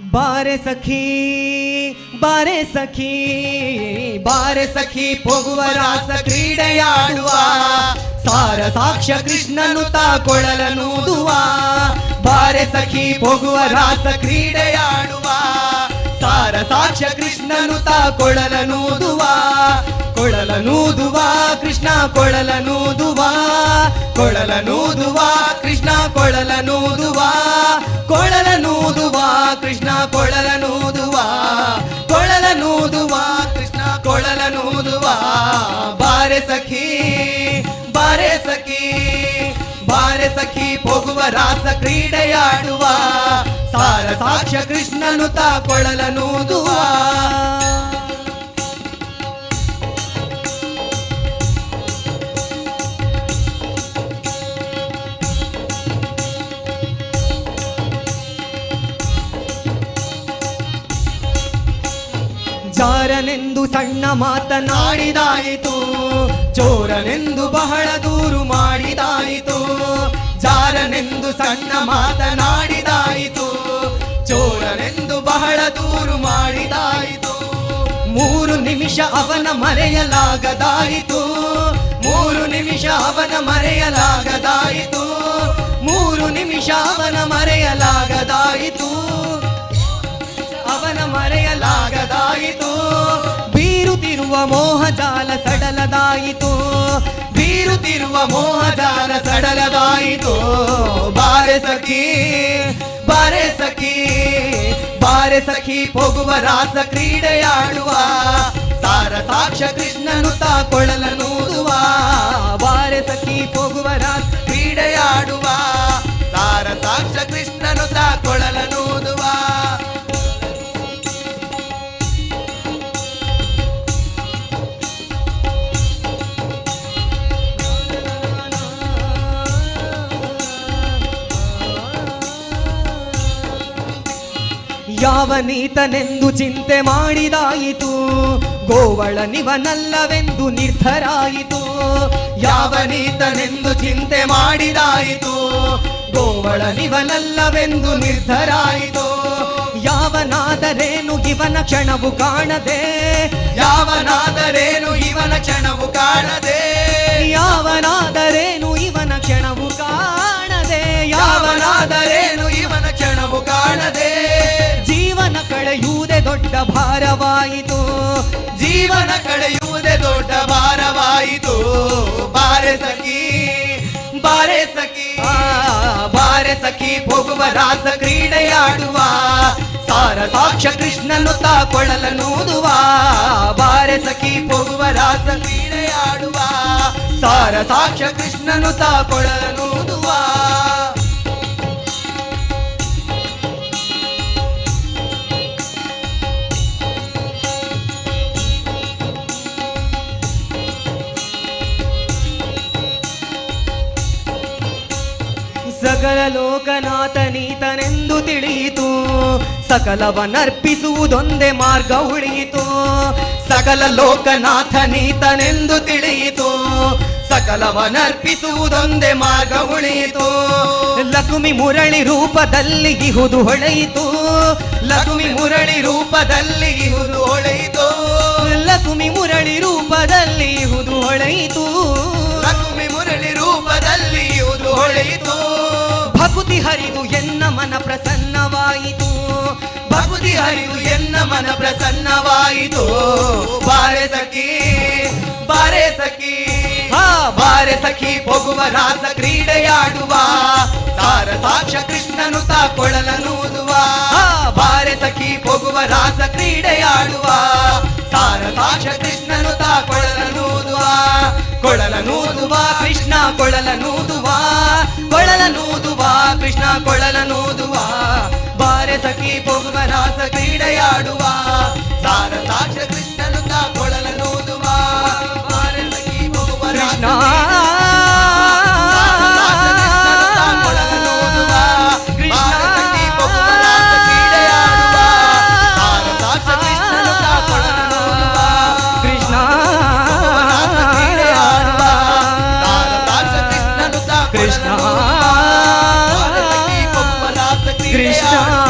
ಬಾರೆ ಸಖಿ ಬಾರೆ ಸಖಿ ಬಾರೆ ಸಖಿ ಪೋಗುವ ರಾಸ ಕ್ರೀಡೆಯಾಡುವ, ಸಾರ ಸಾಕ್ಷ್ಯ ಕೃಷ್ಣನು ತಾಕೊಳಲನೂದುವ ಬಾರೆ ಸಖಿ ಪೋಗುವ ರಾಸ ಕ್ರೀಡೆಯಾಡುವ, ಸಾರ ಸಾಕ್ಷ್ಯ ಕೃಷ್ಣನು ತಾಕೊಳಲನೂದುವ ಕೊಳಲನೂದುವ ಕೃಷ್ಣ ಕೊಳಲನೂದುವ ಕೊಳಲನೂದುವ ಕೃಷ್ಣ ಕೊಳಲನೂದುವ ಕೊಳಲನೂದುವ ಕೃಷ್ಣ ಕೊಳಲನೂದುವ ಕೊಳಲನೂದುವ ಕೃಷ್ಣ ಕೊಳಲನೂದುವ ಬಾರೆ ಸಖಿ ಬಾರೆ ಸಖಿ ಬಾರೆ ಸಖಿ ಹೋಗುವ ರಾಸ ಕ್ರೀಡೆಯಾಡುವ. ಸಾರ ಸಾಕ್ಷ್ಯ ಕೃಷ್ಣನು ತಾ ಕೊಳಲನೂದುವ ಜಾರನೆಂದು ಸಣ್ಣ ಮಾತನಾಡಿದಾಯಿತು. ಚೋರನೆಂದು ಬಹಳ ದೂರು ಮಾಡಿದಾಯಿತು. ಜಾರನೆಂದು ಸಣ್ಣ ಮಾತನಾಡಿದಾಯಿತು. ಚೋರನೆಂದು ಬಹಳ ದೂರು ಮಾಡಿದಾಯಿತು. ಮೂರು ನಿಮಿಷ ಅವನ ಮರೆಯಲಾಗದಾಯಿತು. ಮೂರು ನಿಮಿಷ ಅವನ ಮರೆಯಲಾಗದಾಯಿತು. ಮೂರು ನಿಮಿಷ ಅವನ ಮರೆಯಲಾಗದಾಯಿತು. ಅವನ ಮರೆಯಲಾಗದಾಯಿತು. ಬೀರುತ್ತಿರುವ ಮೋಹಜಾಲ ಸಡಲದಾಯಿತು. ಬೀರುತ್ತಿರುವ ಮೋಹಜಾಲ ಸಡಲದಾಯಿತು. ಬಾರೆ ಸಖಿ ಬಾರೆ ಸಖಿ ಬಾರೆ ಸಖಿ ಹೋಗುವ ರಾಸ ಕ್ರೀಡೆಯಾಡುವ. ಸಾರ ಸಾಕ್ಷ ಕೃಷ್ಣನು ತಾಕೊಳಲನೂದುವ ಬಾರೆ ಸಖಿ ಹೋಗುವ ರಾಸ ಯಾವ ನೀತನೆಂದು ಚಿಂತೆ ಮಾಡಿದಾಯಿತು? ಗೋವಳ ನಿವನಲ್ಲವೆಂದು ನಿರ್ಧರಾಯಿತು. ಯಾವನೀತನೆಂದು ಚಿಂತೆ ಮಾಡಿದಾಯಿತು? ಗೋವಳ ನಿವನಲ್ಲವೆಂದು ನಿರ್ಧರಾಯಿತು. ಯಾವನಾದರೇನು ಇವನ ಕ್ಷಣವು ಕಾಣದೆ? ಯಾವನಾದರೇನು ಇವನ ಕ್ಷಣವು ಕಾಣದೆ? ಯಾವನಾದರೇನು ಇವನ ಕ್ಷಣವು ಕಾಣದೆ? ಯಾವನಾದರೇನು ಭಾರವಾಯಿತು ಜೀವನ ಕಳೆಯುವುದೇ ದೊಡ್ಡ ಭಾರವಾಯಿತು. ಬಾರೆ ಸಖಿ ಬಾರೆ ಸಖಿ ಬಾರೆ ಸಖಿ ಹೋಗುವ ರಾಸ ಕ್ರೀಡೆಯಾಡುವ. ಸಾರ ಸಾಕ್ಷ ಕೃಷ್ಣನು ತಾಕೊಳಲನೂದುವ ಬಾರೆ ಸಖಿ ಹೋಗುವ ರಾಸ ಕ್ರೀಡೆಯಾಡುವ. ಸಾರ ಸಾಕ್ಷ ಕೃಷ್ಣನು ತಾಕೊಳಲನೂದುವ ಸಕಲ ಲೋಕನಾಥನೀತನೆಂದು ತಿಳಿಯಿತು. ಸಕಲವನರ್ಪಿಸುವುದೊಂದೇ ಮಾರ್ಗ ಉಳಿಯಿತು. ಸಕಲ ಲೋಕನಾಥನೀತನೆಂದು ತಿಳಿಯಿತು. ಸಕಲವನರ್ಪಿಸುವುದೊಂದೇ ಮಾರ್ಗ ಉಳಿಯಿತು. ಲಕ್ಷ್ಮಿ ಮುರಳಿ ರೂಪದಲ್ಲಿ ಇಹುದು ಹೊಳೆಯಿತು. ಲಕ್ಷ್ಮಿ ಮುರಳಿ ರೂಪದಲ್ಲಿ ಇಹುದು ಹೊಳೆಯಿತು. ಲಕ್ಷ್ಮಿ ಮುರಳಿ ರೂಪದಲ್ಲಿ ಇಹುದು ಹೊಳೆಯಿತು. ಲಕ್ಷ್ಮಿ ಮುರಳಿ ರೂಪದಲ್ಲಿ ಇಹುದು ಹೊಳೆಯಿತು. ಭಕುತಿ ಹರಿದು ಎನ್ನ ಮನ ಪ್ರಸನ್ನವಾಯಿತು. ಭಕುತಿ ಹರಿದು ಎನ್ನ ಮನ ಪ್ರಸನ್ನವಾಯಿತು. ಬಾರೆ ಸಖಿ ಬಾರೆ ಸಖಿ. ಹಾ, ಬಾರೆ ಸಖಿ ಹೋಗುವ ರಾಸ ಕ್ರೀಡೆಯಾಡುವ. ಸಾರ ಸಾಕ್ಷ ಕೃಷ್ಣನು ತಾಕೊಳಲನೂದುವ. ಹಾ, ಬಾರೆ ಸಖಿ ಹೋಗುವ ರಾಸ ಕೃಷ್ಣ ಕೊಳಲನೂದುವ ಬಾರೆ ಸಖಿ ರಾಸ ಕ್ರೀಡೆಯಾಡುವ ಸಾರ ಸಾಕ್ಷ ಕೃಷ್ಣನು ಕೃಷ್ಣ ಕೃಷ್ಣ